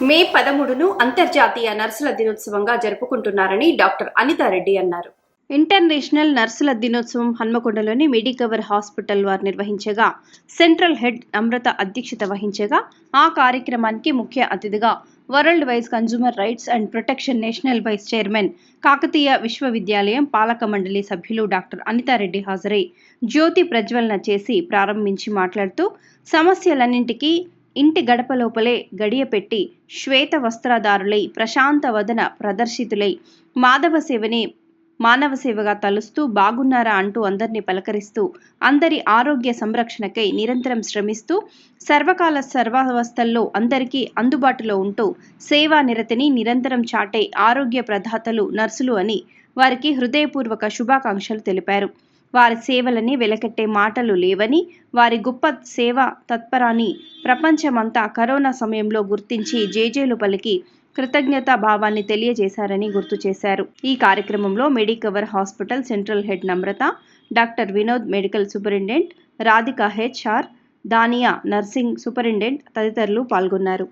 మే పదమూడును అంతర్జాతీయ నర్సుల దినోత్సవంగా జరుపుకుంటున్నారని డాక్టర్ అనితారెడ్డి అన్నారు. ఇంటర్నేషనల్ నర్సుల దినోత్సవం హన్మకొండలోని మెడికవర్ హాస్పిటల్ వారు నిర్వహించగా సెంట్రల్ హెడ్ అమృత అధ్యక్షత వహించగా ఆ కార్యక్రమానికి ముఖ్య అతిథిగా world wise consumer rights and protection national vice chairman Kakatiya విశ్వవిద్యాలయం పాలక మండలి సభ్యులు డాక్టర్ అనితారెడ్డి హాజరై జ్యోతి ప్రజ్వలన చేసి ప్రారంభించి మాట్లాడుతూ సమస్యలన్నింటికీ ఇంటి గడప లోపలే గడియపెట్టి శ్వేత వస్త్రధారులై ప్రశాంత వదన ప్రదర్శితులై మాధవ సేవని మానవ సేవగా తలుస్తూ బాగున్నారా అంటూ అందరినీ పలకరిస్తూ అందరి ఆరోగ్య సంరక్షణకై నిరంతరం శ్రమిస్తూ సర్వకాల సర్వావస్థల్లో అందరికీ అందుబాటులో ఉంటూ సేవా నిరతిని నిరంతరం చాటే ఆరోగ్య ప్రదాతలు నర్సులు అని వారికి హృదయపూర్వక శుభాకాంక్షలు తెలిపారు. వారి సేవలని వెలకట్టే మాటలు లేవని వారి గొప్ప సేవ తత్పరాన్ని ప్రపంచమంతా కరోనా సమయంలో గుర్తించి జేజేలు పలికి కృతజ్ఞతా భావాన్ని తెలియజేశారని గుర్తు చేశారు. ఈ కార్యక్రమంలో Medicover hospital central head Namrata doctor Vinod medical superintendent Radhika HR Dania nursing superintendent తదితరులు పాల్గొన్నారు.